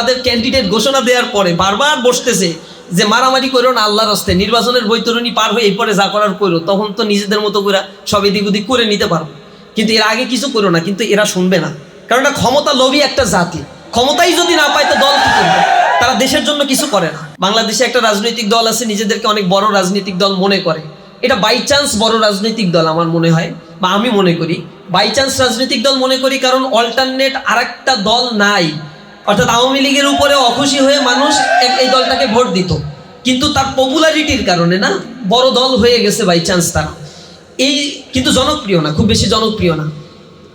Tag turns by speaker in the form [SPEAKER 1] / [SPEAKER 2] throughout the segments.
[SPEAKER 1] তাদের ক্যান্ডিডেট ঘোষণা দেওয়ার পরে বারবার বসতেছে যে মারামারি করো না, আল্লাহর রাস্তায়। নির্বাচনের বৈতরণী পার হয়ে এরপরে যা করার করো তখন তো নিজেদের মতো করে সব এদিক ওদিক করে নিতে পারব। কিন্তু এর আগে কিছু করো না, কিন্তু এরা শুনবে না। কারণ এটা ক্ষমতা লোভী একটা জাতি। ক্ষমতাই যদি না পায় তো দল কি করবে? তারা দেশের জন্য কিছু করে না। বাংলাদেশে একটা রাজনৈতিক দল আছে, নিজেদেরকে অনেক বড় রাজনৈতিক দল মনে করে। এটা বাই চান্স বড় রাজনৈতিক দল আমার মনে হয়, বা আমি মনে করি। বাই চান্স রাজনৈতিক দল মনে করি কারণ অল্টারনেট আরেকটা দল নাই। অর্থাৎ আওয়ামী লীগের উপরে অখুশি হয়ে মানুষ এই দলটাকে ভোট দিত। কিন্তু তার পপুলারিটির কারণে না, বড় দল হয়ে গেছে বাই চান্স তারা। এই কিন্তু জনপ্রিয় না, খুব বেশি জনপ্রিয় না।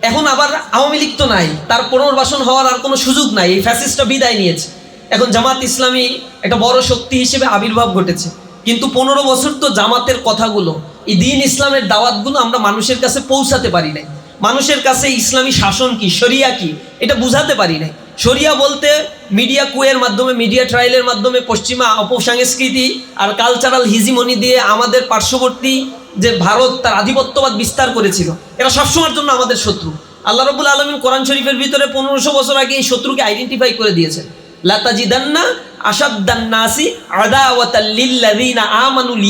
[SPEAKER 1] এখন আবার আওয়ামী লীগ তো নাই, তার পুনর্বাসন হওয়ার আর কোনো সুযোগ নাই, এই ফ্যাসিস্টটা বিদায় নিয়েছে। এখন জামাত ইসলামী একটা বড় শক্তি হিসেবে আবির্ভাব ঘটেছে। কিন্তু পনেরো বছর তো জামাতের কথাগুলো, এই দিন ইসলামের দাওয়াতগুলো আমরা মানুষের কাছে পৌঁছাতে পারি নাই। মানুষের কাছে ইসলামী শাসন কি, শরিয়া কি, এটা বুঝাতে পারি নাই। শরিয়া বলতে মিডিয়া কুয়ের মাধ্যমে, মিডিয়া ট্রায়ালের মাধ্যমে পশ্চিমা অপসংস্কৃতি আর কালচারাল হিজিমনি দিয়ে আমাদের পার্শ্ববর্তী যে ভারত, তার আধিপত্যবাদ বিস্তার করেছিল। এরা সবসময়ের জন্য আমাদের শত্রু। আল্লাহ রবুল আলমিন কোরআন শরীফের ভিতরে পনেরোশো বছর আগে এই শত্রুকে আইডেন্টিফাই করে দিয়েছেন। লাতাজিদান্না আসাদ্দান্নাসি আদাওয়াতাল্লিল্লাযিনা আমানুল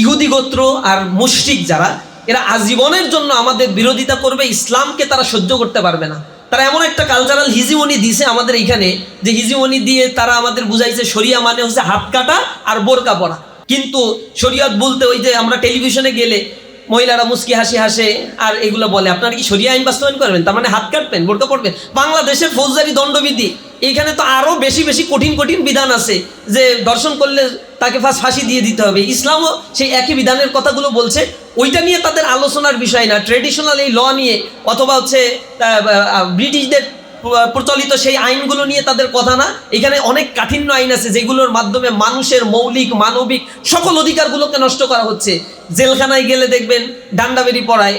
[SPEAKER 1] ইহুদি গোত্র আর মুশরিক যারা, এরা আজীবনের জন্য আমাদের বিরোধিতা করবে, ইসলামকে তারা সহ্য করতে পারবে না। তারা এমন একটা কালচারাল হিজিমনি দিছে আমাদের এইখানে, যে হিজিমনি দিয়ে তারা আমাদের বুঝাইছে সরিয়া মানে হচ্ছে হাত কাটা আর বোরকা পরা কিন্তু শরিয়ত বলতে ওই যে আমরা টেলিভিশনে গেলে মহিলারা মুস্কি হাসি হাসে আর এগুলো বলে। আপনারা কি সরিয়া আইন বাস্তবায়ন করবেন? তার মানে হাত কাটবেন, বোরকা পড়বেন বাংলাদেশের ফৌজদারি দণ্ডবিধি। এইখানে তো আরও বেশি বেশি কঠিন কঠিন বিধান আছে যে দর্শন করলে তাকে ফার্স্ট ফাঁসি দিয়ে দিতে হবে। ইসলামও সেই একই বিধানের কথাগুলো বলছে। ওইটা নিয়ে তাদের আলোচনার বিষয় না। ট্রেডিশনাল এই ল নিয়ে অথবা হচ্ছে ব্রিটিশদের প্রচলিত সেই আইনগুলো নিয়ে তাদের কথা না। এখানে অনেক কাঠিন্য আইন আছে যেগুলোর মাধ্যমে মানুষের মৌলিক, মানবিক সকল অধিকারগুলোকে নষ্ট করা হচ্ছে। জেলখানায় গেলে দেখবেন ডান্ডাবেরি পড়ায়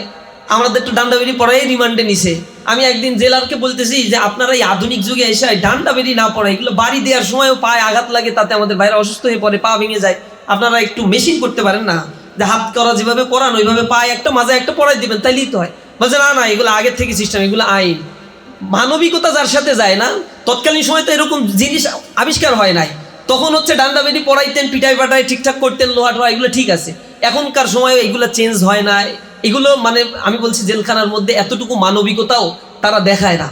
[SPEAKER 1] আমাদের তো ডান্ডাবেরি পড়াই রিমান্ডে নিছে। আমি একদিন জেলারকে বলতেছি যে, আপনারা এই আধুনিক যুগে এসে ডান্ডা ডান্ডাবেরি না পড়ায়, এগুলো বাড়ি দেওয়ার সময়ও পায়ে আঘাত লাগে, তাতে আমাদের ভাইরা অসুস্থ হয়ে পড়ে, পা ভেঙে যায়। আপনারা একটু মেশিন করতে পারেন না? যে, হাত করা যেভাবে পড়ান ওইভাবে পায়ে একটা মাঝে একটা পড়াই দিবেন, তাইলেই তো হয়। বলছে, না না, এগুলো আগের থেকে সিস্টেম এগুলো আইন। মানবিকতা যার সাথে যায় না, তৎকালীন সময় তো এরকম জিনিস আবিষ্কার হয় নাই। তখন হচ্ছে ডান্ডা বেদি পড়াইতেন পিটাই পাটাই ঠিকঠাক করতেন লোহা টোহা এগুলো ঠিক আছে। এখনকার সময় এগুলো চেঞ্জ হয় না এগুলো মানে আমি বলছি জেলখানার মধ্যে এতটুকু মানবিকতাও তারা দেখায় না।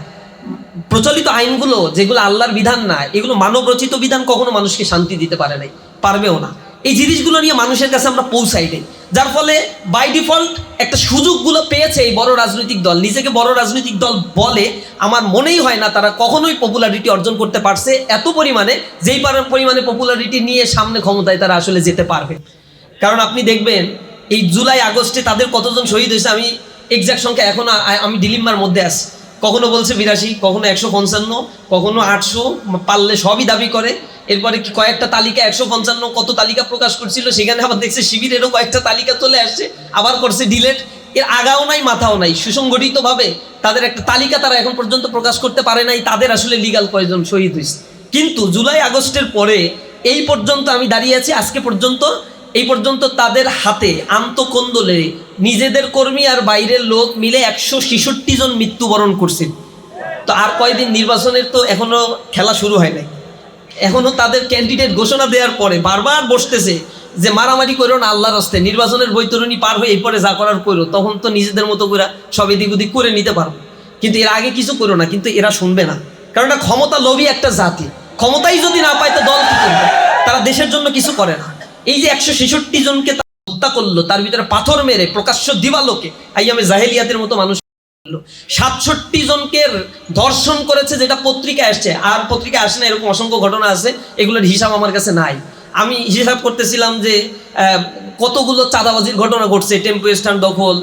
[SPEAKER 1] প্রচলিত আইনগুলো যেগুলো আল্লাহর বিধান না, এগুলো মানব রচিত বিধান কখনো মানুষকে শান্তি দিতে পারে নাই, পারবেও না। এই জিনিসগুলো নিয়ে মানুষের কাছে আমরা পৌঁছাই নাই। যার ফলে বাই ডিফল্ট একটা সুযোগগুলো পেয়েছে এই বড় রাজনৈতিক দল। নিজেকে বড় রাজনৈতিক দল বলে আমার মনেই হয় না তারা কখনোই পপুলারিটি অর্জন করতে পারছে এত পরিমাণে, যেই পরিমাণে পপুলারিটি নিয়ে সামনে ক্ষমতায় তারা আসলে যেতে পারবে। কারণ আপনি দেখবেন এই জুলাই, আগস্টে তাদের কতজন শহীদ হয়েছে আমি এক্সাক্ট সংখ্যা এখন আমি ডিলিম্বার মধ্যে আছি। কখনো বলছে বিরাশি, কখনো একশো পঞ্চান্ন, কখনো আটশো পারলে সবই দাবি করে। এরপরে কি কয়েকটা তালিকা, একশো পঞ্চান্ন কত তালিকা প্রকাশ করছিল, সেখানে আবার দেখছে শিবিরেরও কয়েকটা তালিকা চলে আসছে, আবার করছে ডিলেট এর আগাও নাই, মাথাও নাই। সুসংগঠিতভাবে তাদের একটা তালিকা তারা এখন পর্যন্ত প্রকাশ করতে পারে নাই, তাদের আসলে লিগাল কয়েকজন শহীদ হয়েছে। কিন্তু জুলাই, আগস্টের পরে এই পর্যন্ত আমি দাঁড়িয়ে আছি, আজকে পর্যন্ত এই পর্যন্ত তাদের হাতে আন্তকন্দলে নিজেদের কর্মী আর বাইরের লোক মিলে একশো ছেষট্টি জন মৃত্যুবরণ করছে। তো আর কয়দিন নির্বাচনের তো এখনও খেলা শুরু হয় নাই। এখনও তাদের ক্যান্ডিডেট ঘোষণা দেওয়ার পরে বারবার বসতেছে যে, মারামারি করো না, আল্লাহর রাস্তায়। নির্বাচনের বৈতরণী পার হয়ে এরপরে যা করার করো তখন তো নিজেদের মতো করে সব এদিক ওদিক করে নিতে পারব কিন্তু এর আগে কিছু করো না, কিন্তু এরা শুনবে না। কারণ এটা ক্ষমতা লোভী একটা জাতি। ক্ষমতাই যদি না পায় তো দল কি করবে? তারা দেশের জন্য কিছু করে না। এই যে একশো ছেষট্টি জনকে হত্যা করল, তার ভিতরে পাথর মেরে প্রকাশ্য দিবালোকে আইয়ামে জাহেলিয়াতের মতো মানুষ সাতষট্টি জনকে ধর্ষণ করেছে যেটা পত্রিকায় আসছে, আর পত্রিকায় আসে না, এরকম অসংখ্য ঘটনা আছে, এগুলোর হিসাব আমার কাছে নাই। আমি হিসাব করতেছিলাম যে কতগুলো চাঁদাবাজির ঘটনা ঘটছে, টেম্পো স্ট্যান্ড দখল,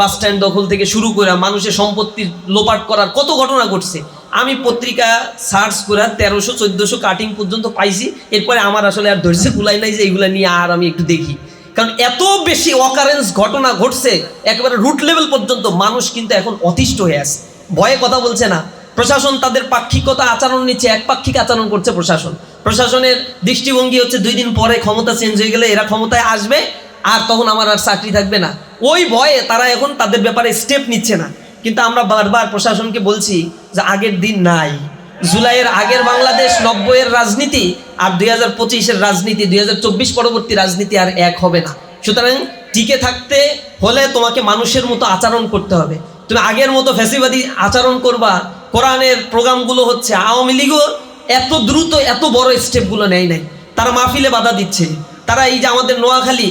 [SPEAKER 1] বাস স্ট্যান্ড দখল থেকে শুরু করে মানুষের সম্পত্তির লোপাট করার কত ঘটনা ঘটছে। আমি পত্রিকা সার্চ করে তেরোশো, চোদ্দোশো কাটিং পর্যন্ত পাইছি। এরপরে আমার আসলে আর ধৈর্য কুলাই নাই যে এগুলো নিয়ে আর আমি একটু দেখি। কারণ এত বেশি অকারেন্স ঘটনা ঘটছে, একেবারে রুট লেভেল পর্যন্ত মানুষ কিন্তু এখন অতিষ্ঠ হয়ে আছে। ভয়ে কথা বলছে না। প্রশাসন তাদের পাক্ষিকতা আচরণ নিচ্ছে একপাক্ষিক আচরণ করছে প্রশাসন। প্রশাসনের দৃষ্টিভঙ্গি হচ্ছে দুই দিন পরে ক্ষমতা চেঞ্জ হয়ে গেলে এরা ক্ষমতায় আসবে, আর তখন আমার আর চাকরি থাকবে না। ওই ভয়ে তারা এখন তাদের ব্যাপারে স্টেপ নিচ্ছে না। কিন্তু আমরা বারবার প্রশাসনকে বলছি যে আগের দিন নাই। জুলাইয়ের আগের বাংলাদেশ নব্বইয়ের রাজনীতি আর দুই হাজার পঁচিশের রাজনীতি, দুই হাজার চব্বিশ পরবর্তী রাজনীতি আর এক হবে না। সুতরাং টিকে থাকতে হলে তোমাকে মানুষের মতো আচরণ করতে হবে। তুমি আগের মতো ফ্যাসিবাদী আচরণ করবা। কোরআনের প্রোগ্রামগুলো হচ্ছে আওয়ামী লীগও এত দ্রুত এত বড় স্টেপগুলো নেয় নাই। তারা মাহফিলে বাধা দিচ্ছে। তারা এই যে আমাদের নোয়াখালী,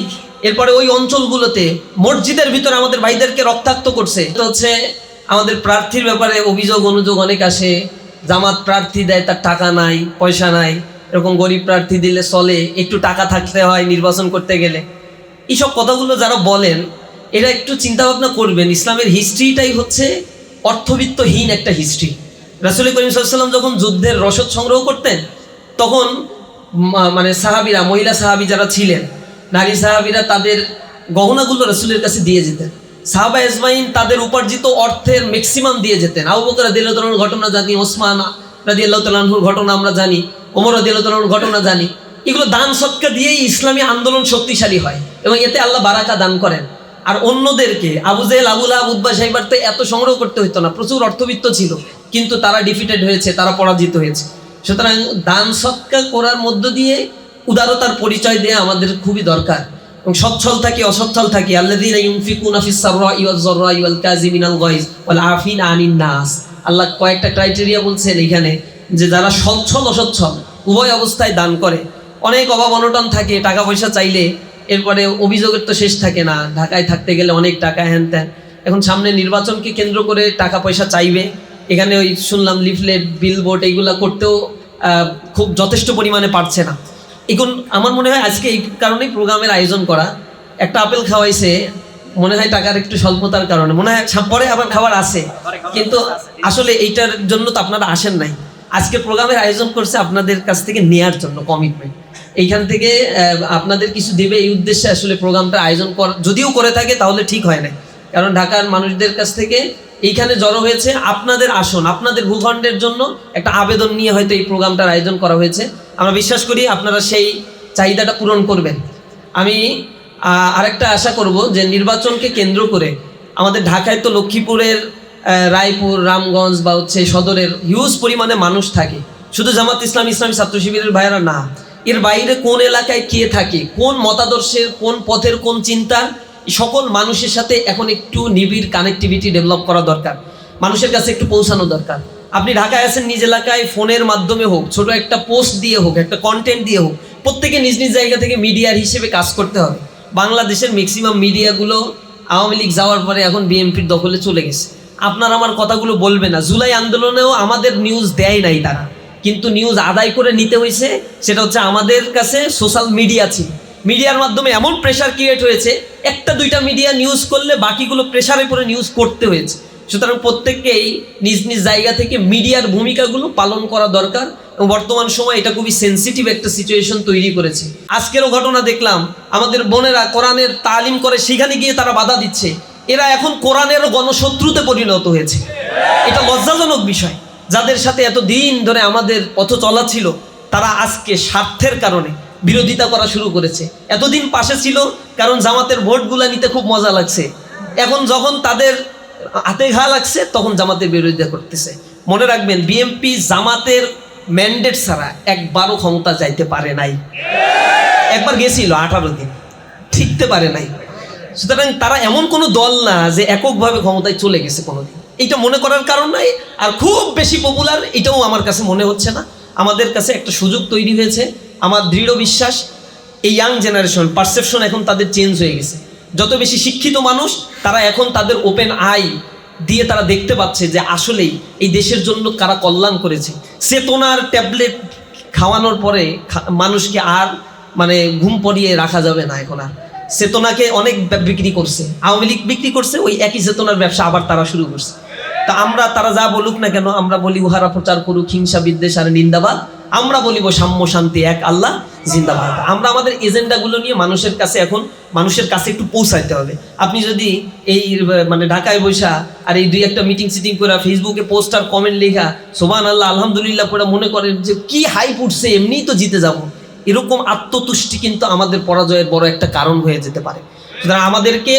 [SPEAKER 1] এরপরে ওই অঞ্চলগুলোতে মসজিদের ভিতরে আমাদের ভাইদেরকে রক্তাক্ত করছে। এটা হচ্ছে আমাদের প্রার্থীর ব্যাপারে অভিযোগ, অনুযোগ অনেক আসে। জামাত প্রার্থী দেয়, তার টাকা নাই, পয়সা নাই। এরকম গরিব প্রার্থী দিলে চলে, একটু টাকা থাকতে হয় নির্বাচন করতে গেলে। এইসব কথাগুলো যারা বলেন, এরা একটু চিন্তা ভাবনা করবেন, ইসলামের হিস্ট্রিটাই হচ্ছে অর্থবিত্তহীন একটা হিস্ট্রি। রাসুল করিম সাল্লাম যখন যুদ্ধের রসদ সংগ্রহ করতেন, তখন মানে সাহাবিরা, মহিলা সাহাবি যারা ছিলেন, নারী সাহাবিরা তাদের গহনাগুলো রাসুলের কাছে দিয়ে যেতেন। সাহাবা এজমাইন তাদের উপার্জিত অর্থের ম্যাক্সিমাম দিয়ে যেতেন। আবু বকর রাদিয়াল্লাহু ঘটনা জানি, ওসমান রাদিয়াল্লাহু তাআলার ঘটনা আমরা জানি, ওমর রাদিয়াল্লাহু তাআলার ঘটনা জানি। এগুলো দান সৎকা দিয়েই ইসলামী আন্দোলন শক্তিশালী হয় এবং এতে আল্লাহ বারাকা দান করেন। আর অন্যদেরকে, আবু জেল আবুল আবুদ্বা সাহেবার তো এত সংগ্রহ করতে হতো না, প্রচুর অর্থবিত্ত ছিল, কিন্তু তারা ডিফিটেড হয়েছে, তারা পরাজিত হয়েছে। সুতরাং দান সৎকার করার মধ্য দিয়ে উদারতার পরিচয় দেওয়া আমাদের খুবই দরকার। এবং সচ্ছল থাকি, অসচ্ছল থাকি, আল্লাযীনা ইউনফিকুনা ফিস সাররাই ওয়াজ যাররাই ওয়াল কাযিমিনাল গায়জ ওয়াল আফিনা আনিন নাস। আল্লাহ কয়েকটা ক্রাইটেরিয়া বলছেন এখানে যে যারা সচ্ছল, অসচ্ছল, উভয় অবস্থায় দান করে। অনেক অভাব অনটন থাকে টাকা পয়সা চাইলে, এরপরে অভিযোগের তো শেষ থাকে না। ঢাকায় থাকতে গেলে অনেক টাকা হ্যান ত্যান। এখন সামনে নির্বাচনকে কেন্দ্র করে টাকা পয়সা চাইবে। এখানে ওই শুনলাম লিফলেট, বিলবোর্ড, এইগুলা করতেও খুব যথেষ্ট পরিমাণে পারছে না। এখন আমার মনে হয় আজকে এই কারণেই প্রোগ্রামের আয়োজন করা। একটা আপেল খাওয়াইছে, মনে হয় টাকার একটু স্বল্পতার কারণে। মনে হয় পরে আবার খাবার আছে। কিন্তু আসলে এইটার জন্য তো আপনারা আসেন নাই। আজকে প্রোগ্রামের আয়োজন করছে আপনাদের কাছ থেকে নেয়ার জন্য কমিটমেন্ট এইখান থেকে আপনাদের কিছু দেবে এই উদ্দেশ্যে আসলে প্রোগ্রামটা আয়োজন কর যদিও করে থাকে, তাহলে ঠিক হয় না কারণ ঢাকার মানুষদের কাছ থেকে এইখানে জড়ো হয়েছে আপনাদের আসন, আপনাদের ভূখণ্ডের জন্য একটা আবেদন নিয়ে হয়তো এই প্রোগ্রামটার আয়োজন করা হয়েছে। আমরা বিশ্বাস করি আপনারা সেই চাহিদাটা পূরণ করবেন। আমি আরেকটা আশা করব যে নির্বাচনকে কেন্দ্র করে আমাদের ঢাকায় তো লক্ষ্মীপুরের রায়পুর, রামগঞ্জ বা হচ্ছে সদরের হিউজ পরিমাণে মানুষ থাকে। শুধু জামাত ইসলাম, ইসলামী ছাত্র শিবিরের ভাইয়েরা না, এর বাইরে কোন এলাকায় কে থাকে, কোন মতাদর্শের, কোন পথের, কোন চিন্তার সকল মানুষের সাথে এখন একটু নিবিড় কানেক্টিভিটি ডেভেলপ করা দরকার। মানুষের কাছে একটু পৌঁছানো দরকার। আপনি ঢাকায় আছেন নিজ এলাকায় ফোনের মাধ্যমে হোক, ছোট একটা পোস্ট দিয়ে হোক, একটা কন্টেন্ট দিয়ে হোক, প্রত্যেকে নিজ নিজ জায়গা থেকে মিডিয়ার হিসেবে কাজ করতে হবে। বাংলাদেশের ম্যাক্সিমাম মিডিয়াগুলো আওয়ামী লীগ যাওয়ার পরে এখন বিএনপির দখলে চলে গেছে। আপনার আমার কথাগুলো বলবে না। জুলাই আন্দোলনেও আমাদের নিউজ দেয় নাই তারা। কিন্তু নিউজ আদায় করে নিতে হয়েছে, সেটা হচ্ছে আমাদের কাছে সোশ্যাল মিডিয়া ছিল। মিডিয়ার মাধ্যমে এমন প্রেশার ক্রিয়েট হয়েছে, একটা দুইটা মিডিয়া নিউজ করলে বাকিগুলো প্রেশারে পরে নিউজ করতে হয়েছে। সুতরাং প্রত্যেককেই নিজ নিজ জায়গা থেকে মিডিয়ার ভূমিকাগুলো পালন করা দরকার এবং বর্তমান সময় এটা খুবই সেন্সিটিভ একটা সিচুয়েশন তৈরি করেছে। আজকেরও ঘটনা দেখলাম, আমাদের বোনেরা কোরআনের তালিম করে সেখানে গিয়ে তারা বাধা দিচ্ছে। এরা এখন কোরআনের গণশত্রুতে পরিণত হয়েছে। এটা লজ্জাজনক বিষয়। যাদের সাথে এত দিন ধরে আমাদের পথ চলা ছিল, তারা আজকে স্বার্থের কারণে বিরোধিতা করা শুরু করেছে। এতদিন পাশে ছিল, কারণ জামাতের ভোটগুলা নিতে খুব মজা লাগছে। এখন যখন তাদের হাতে ঘা লাগছে, তখন জামাতের বিরোধিতা করতেছে। মনে রাখবেন বিএমপি জামাতের ম্যান্ডেট ছাড়া একবারও ক্ষমতা যাইতে পারে নাই। একবার গেছিল আঠারো দিন, ঠিকতে পারে নাই। সুতরাং তারা এমন কোনো দল না যে এককভাবে ক্ষমতায় চলে গেছে কোনোদিন। এইটা মনে করার কারণ নাই, আর খুব বেশি পপুলার এটাও আমার কাছে মনে হচ্ছে না। আমাদের কাছে একটা সুযোগ তৈরি হয়েছে, আমার দৃঢ় বিশ্বাস, এই ইয়াং জেনারেশন পারসেপশন এখন তাদের চেঞ্জ হয়ে গেছে। যত বেশি শিক্ষিত মানুষ, তারা এখন তাদের ওপেন আই দিয়ে তারা দেখতে পাচ্ছে যে আসলেই এই দেশের জন্য কারা কল্যাণ করেছে। চেতনার ট্যাবলেট খাওয়ানোর পরে মানুষকে আর মানে ঘুম পড়িয়ে রাখা যাবে না এখন আর। চেতনাকে অনেক বিক্রি করছে। আওয়ামী লীগ বিক্রি করছে, ওই একই চেতনার ব্যবসা আবার তারা শুরু করছে। তা আমরা, তারা যা বলুক না কেন, আমরা বলি উহারা প্রচার করুক, হিংসা বিদ্বেষ আর নিন্দাবাদ। আমরা বলিব সাম্য শান্তি এক আল্লাহ। জিন্দাবাদ। আমরা আমাদের এজেন্ডাগুলো নিয়ে মানুষের কাছে এখন, মানুষের কাছে একটু পৌঁছাইতে হবে। আপনি যদি এই মানে ঢাকায় বৈশা আর এই দুই একটা মিটিং সিটিং করে ফেসবুকে পোস্টার কমেন্ট লেখা সোবান আল্লাহ আলহামদুলিল্লাহ করে মনে করেন যে কি হাইপ উঠছে, এমনিই তো জিতে যাব। এরকম আত্মতুষ্টি কিন্তু আমাদের পরাজয়ের বড় একটা কারণ হয়ে যেতে পারে। সুতরাং আমাদেরকে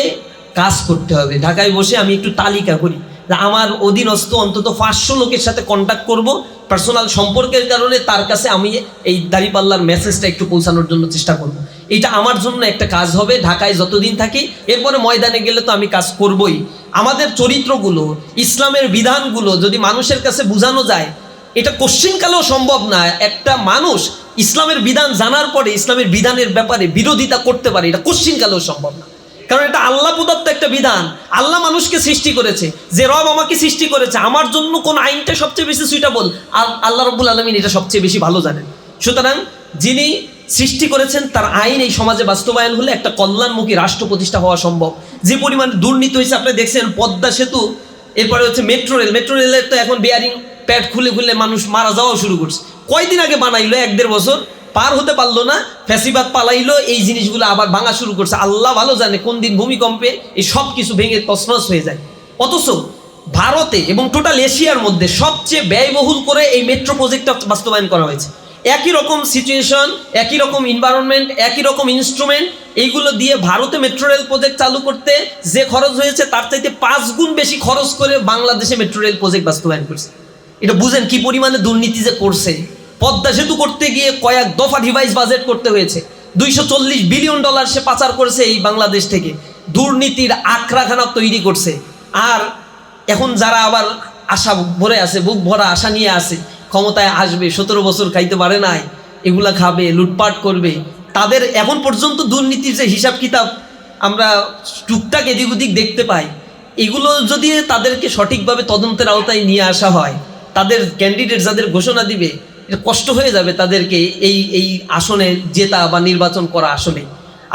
[SPEAKER 1] কাজ করতে হবে। ঢাকায় বসে আমি একটু তালিকা করি। আমার অধীনস্থ অন্তত পাঁচশো লোকের সাথে কন্ট্যাক্ট করব। পার্সোনাল সম্পর্কের কারণে তার কাছে আমি এই দাড়িপাল্লার মেসেজটা একটু পৌঁছানোর জন্য চেষ্টা করব। এটা আমার জন্য একটা কাজ হবে, ঢাকায় যতদিন থাকি, এরপরে ময়দানে গেলে তো আমি কাজ করবই। আমাদের চরিত্রগুলো, ইসলামের বিধানগুলো যদি মানুষের কাছে বোঝানো যায়, এটা কোশ্চিনকালেও সম্ভব না। একটা মানুষ ইসলামের বিধান জানার পরে ইসলামের বিধানের ব্যাপারে বিরোধিতা করতে পারে, এটা কোশ্চিনকালেও সম্ভব না। কারণ এটা আল্লাহ প্রদত্ত একটা বিধান। আল্লাহ মানুষকে সৃষ্টি করেছে। যে রব আমাকে সৃষ্টি করেছে, আমার জন্য কোন আইনটা সবচেয়ে বেশি সুইটেবল আল্লাহ রব্বুল আলমিন এটা সবচেয়ে বেশি ভালো জানেন। সুতরাং যিনি সৃষ্টি করেছেন, তার আইন এই সমাজে বাস্তবায়ন হলে একটা কল্যাণমুখী রাষ্ট্র প্রতিষ্ঠা হওয়া সম্ভব। যে পরিমাণ দুর্নীতি হয়েছে, আপনি দেখছেন পদ্মা সেতু, এরপরে হচ্ছে মেট্রো রেল। মেট্রো রেলের তো এখন বেয়ারিং প্যাড খুলে খুলে মানুষ মারা যাওয়া শুরু করছে। কয়দিন আগে বানাইলো, এক দেড় বছর? পার হতে পারল না, ফ্যাসিবাদ পালাইলো, এই জিনিসগুলো আবার ভাঙা শুরু করছে। আল্লাহ ভালো জানে কোন দিন ভূমিকম্পে এই সব কিছু ভেঙে তছনছ হয়ে যায়। অথচ ভারতে এবং টোটাল এশিয়ার মধ্যে সবচেয়ে ব্যয়বহুল করে এই মেট্রো প্রজেক্টটা বাস্তবায়ন করা হয়েছে। একই রকম সিচুয়েশন একই রকম এনভায়রনমেন্ট একই রকম ইনস্ট্রুমেন্ট এইগুলো দিয়ে ভারতে মেট্রো রেল প্রজেক্ট চালু করতে যে খরচ হয়েছে, তার চাইতে পাঁচ গুণ বেশি খরচ করে বাংলাদেশে মেট্রো রেল প্রজেক্ট বাস্তবায়ন করছে। এটা বুঝেন কি পরিমাণে দুর্নীতি যে করছে। পদ্মা সেতু করতে গিয়ে কয়েক দফা ডিভাইস বাজেট করতে হয়েছে। দুইশো চল্লিশ বিলিয়ন ডলার সে পাচার করেছে এই বাংলাদেশ থেকে। দুর্নীতির আখড়াখানা তৈরি করছে। আর এখন যারা আবার আশা ভরে আছে, বুক ভরা আশা নিয়ে আছে, ক্ষমতায় আসবে, সতেরো বছর খাইতে পারে নাই, এগুলা খাবে, লুটপাট করবে, তাদের এখন পর্যন্ত দুর্নীতির যে হিসাব কিতাব আমরা টুকটাক এদিক ওদিক দেখতে পাই। এগুলো যদি তাদেরকে সঠিকভাবে তদন্তের আওতায় নিয়ে আসা হয়, তাদের ক্যান্ডিডেট যাদের ঘোষণা দিবে কষ্ট হয়ে যাবে তাদেরকে এই এই আসনে জেতা বা নির্বাচন করা আসলে।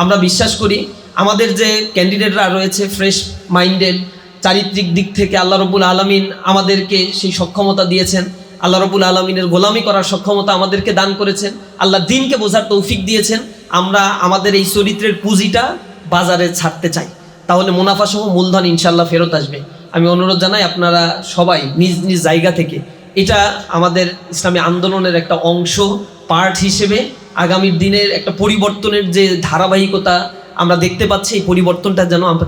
[SPEAKER 1] আমরা বিশ্বাস করি, আমাদের যে ক্যান্ডিডেটরা রয়েছে ফ্রেশ মাইন্ডেড চারিত্রিক দিক থেকে আল্লাহ রবুল আলমিন আমাদেরকে সেই সক্ষমতা দিয়েছেন। আল্লাহ রবুল আলমিনের গোলামি করার সক্ষমতা আমাদেরকে দান করেছেন। আল্লাহ দিনকে বোঝার তৌফিক দিয়েছেন। আমরা আমাদের এই চরিত্রের পুঁজিটা বাজারে ছাড়তে চাই। তাহলে মুনাফা সহ মূলধন ইনশাল্লাহ ফেরত আসবে। আমি অনুরোধ জানাই আপনারা সবাই নিজ নিজ জায়গা থেকে এটা আমাদের ইসলামী আন্দোলনের একটা অংশ পার্ট হিসেবে আগামীর দিনের একটা পরিবর্তনের যে ধারাবাহিকতা আমরা দেখতে পাচ্ছি, এই পরিবর্তনটা যেন আমরা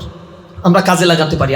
[SPEAKER 1] আমরা কাজে লাগাতে পারি।